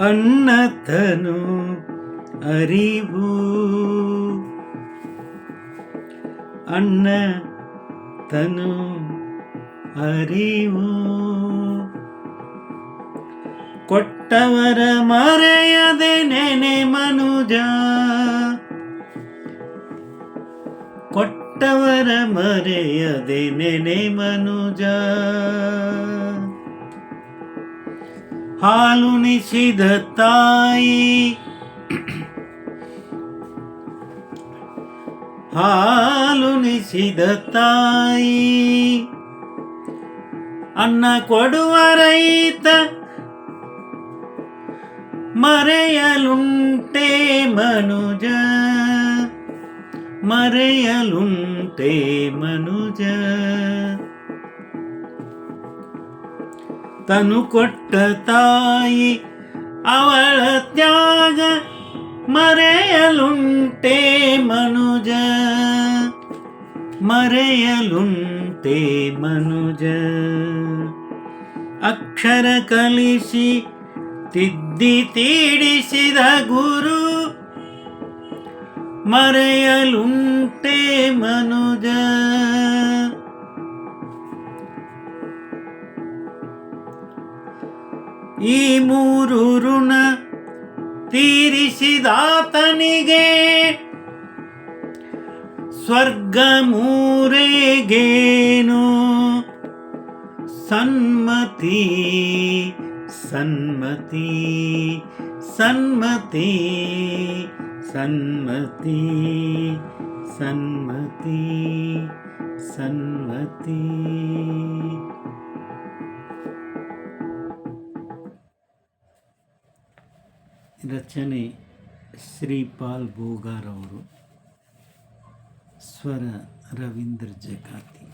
ಅಣ್ಣತನು ಅರಿವು. ಅನ್ನ ತನು ಅರಿವು. ಕೊಟ್ಟವರ ಮರೆಯದೆ ನೆನೆ ಮನುಜ. ಕೊಟ್ಟವರ ಮರೆಯದೆ ನೆನೆ ಮನುಜ. ಹಾಲುಣಿಸಿದ ತಾಯಿ ಹಾಲುಣಿಸಿದ ತಾಯಿ ಅನ್ನ ಕೊಡುವ ರೈತ ಮರೆಯಲುಂಟೆ ಮನುಜ ಮರೆಯಲುಂಟೆ ಮನುಜ ತನು ಕೊಟ್ಟ ತಾಯಿ ಅವಳ ತ್ಯಾಗ ಮರೆಯಲುಂಟೆ ಮನುಜ. ಮರೆಯಲುಂಟೆ ಮನುಜ. ಅಕ್ಷರ ಕಲಿಸಿ, ತಿದ್ದಿ ತೀಡಿಸಿದ ಗುರು ಮರೆಯಲುಂಟೆ ಮನುಜ. ಈ ಮೂರು ಋಣ ತೀರಿಸಿದಾತನಿಗೆ. ಸ್ವರ್ಗ ಮೂರೇಗೇನು ಸನ್ಮತಿ ಸನ್ಮತಿ ಸನ್ಮತಿ ಸನ್ಮತಿ ಸನ್ಮತಿ ಸನ್ಮತಿ. ರಚನೆ ಶ್ರೀಪಾಲ್ ಬೋಗಾರ್ ಅವರು ಸ್ವರ ರವೀಂದ್ರ ಜಕಾತಿ